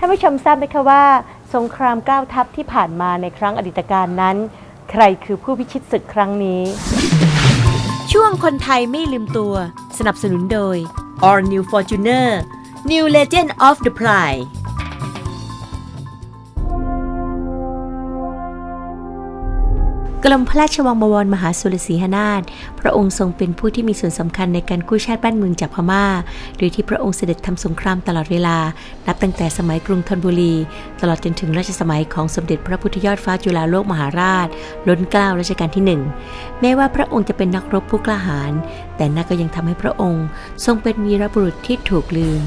ท่านผู้ชมทราบไหมคะว่า สงครามก้าวทัพที่ผ่านมาในครั้งอดีตการนั้น ใครคือผู้พิชิตศึกครั้งนี้ ช่วงคนไทยไม่ลืมตัว สนับสนุนโดย All New Fortuner New Legend of the Pride กรมพระราชวังบวรมหาสุรสีหนาถพระองค์ทรงเป็นผู้ที่มีส่วนสำคัญในการกู้ชาติบ้านเมืองจากพม่า โดยที่พระองค์เสด็จทำสงครามตลอดเวลา นับตั้งแต่สมัยกรุงธนบุรี ตลอดจนถึงรัชสมัยของสมเด็จพระพุทธยอดฟ้าจุฬาโลกมหาราชล้นเกล้ารัชกาลที่หนึ่งแม้ว่าพระองค์จะเป็นนักรบผู้กล้าหาญแต่นั่นก็ยังทำให้พระองค์ ทรงเป็นวีรบุรุษที่ถูกลืม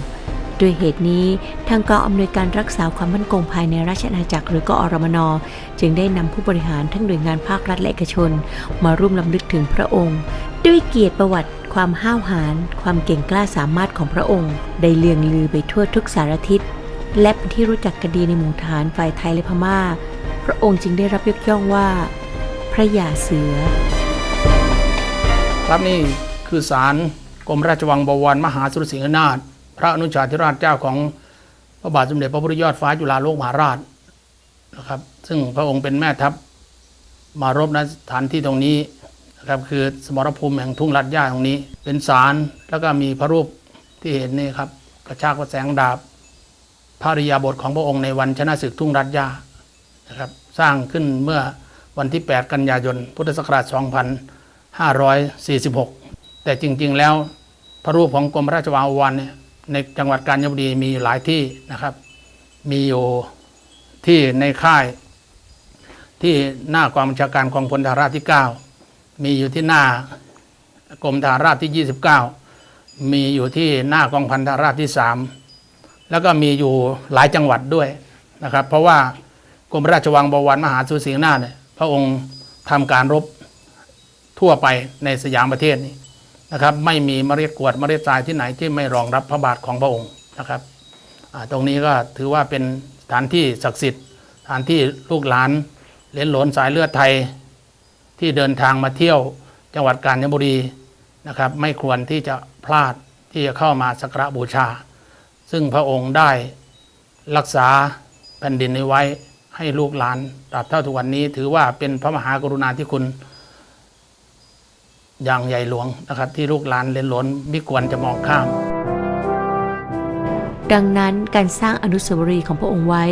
ด้วยเหตุนี้ ทางกองอำนวยการรักษาความมั่นคงภายในราชอาณาจักรหรือกอรมน จึงได้นำผู้บริหารทั้งหน่วยงานภาครัฐและเอกชน มาร่วมลำลึกถึงพระองค์ ด้วยเกียรติประวัติความห้าวหาญความเก่งกล้าสามารถของพระองค์ ได้เลืองลือไปทั่วทุกสารทิศและเป็นที่รู้จักกันดีในหมู่ฐานฝ่ายไทยและพม่า พระองค์จึงได้รับยกย่องว่า พระยาเสือ ครับนี่คือศาลกรมราชวังบวรมหาสุรสิงหนาถ ระอนุชาธิราชเจ้าของพระบาทสมเด็จพระพุทธยอดฟ้าจุฬาโลกมหาราชนะครับ ซึ่งพระองค์เป็นแม่ทัพมารบณสถานที่ตรงนี้นะครับคือสมรภูมิแห่งทุ่งลัดย่าตรงนี้ เป็นศาลแล้วก็มีพระรูปที่เห็นนี่ครับกระชากพระแสงดาบภริยาบทของพระองค์ในวันชนะศึกทุ่งลัดย่านะครับ สร้างขึ้นเมื่อวันที่ 8 กันยายน พุทธศักราช 2546 แต่จริง ๆ แล้วพระรูปของกรมราชวังอวันเนี่ย ในจังหวัดกาญจนบุรีมีหลายที่นะครับ มีอยู่ที่ในค่ายที่หน้ากองบัญชาการกองพลทหารราบที่ 9 มีอยู่ที่หน้ากรมทหารราบที่ 29 มีอยู่ที่หน้ากองพันทหารราบที่ 3 แล้วก็มีอยู่หลายจังหวัดด้วยนะครับ เพราะว่ากรมราชวังบวรมหาสุสิงห์นาเนี่ยพระองค์ทำการรบทั่วไปในสยามประเทศนี้ นะครับไม่มีมเมล็ดกวดมเมล็ดทรายที่ไหนที่ไม่รองรับพระบาทของพระองค์นะครับตรงนี้ก็ถือว่าเป็นสถานที่ศักดิ์สิทธิ์สถานที่ลูกหลานเลนหลนสายเลือดไทยที่เดินทางมาเที่ยวจังหวัดกาญจนบุรีนะครับ ไม่ควรที่จะพลาดที่จะเข้ามาสักการะบูชา ซึ่งพระองค์ได้รักษาแผ่นดินนี้ไว้ให้ลูกหลานตราบเท่าทุกวันนี้ ถือว่าเป็นพระมหากรุณาธิคุณ อย่างใหญ่หลวงนะครับ ที่ลูกหลานเล่นหลนไม่ควรจะมองข้าม ดังนั้นการสร้างอนุสาวรีย์ของพระองค์ไว้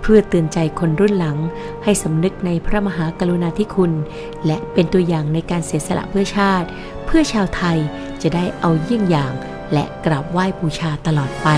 เพื่อเตือนใจคนรุ่นหลัง ให้สำนึกในพระมหากรุณาธิคุณ และเป็นตัวอย่างในการเสียสละเพื่อชาติ เพื่อชาวไทยจะได้เอาเยี่ยงอย่าง และกราบไหว้บูชาตลอดไป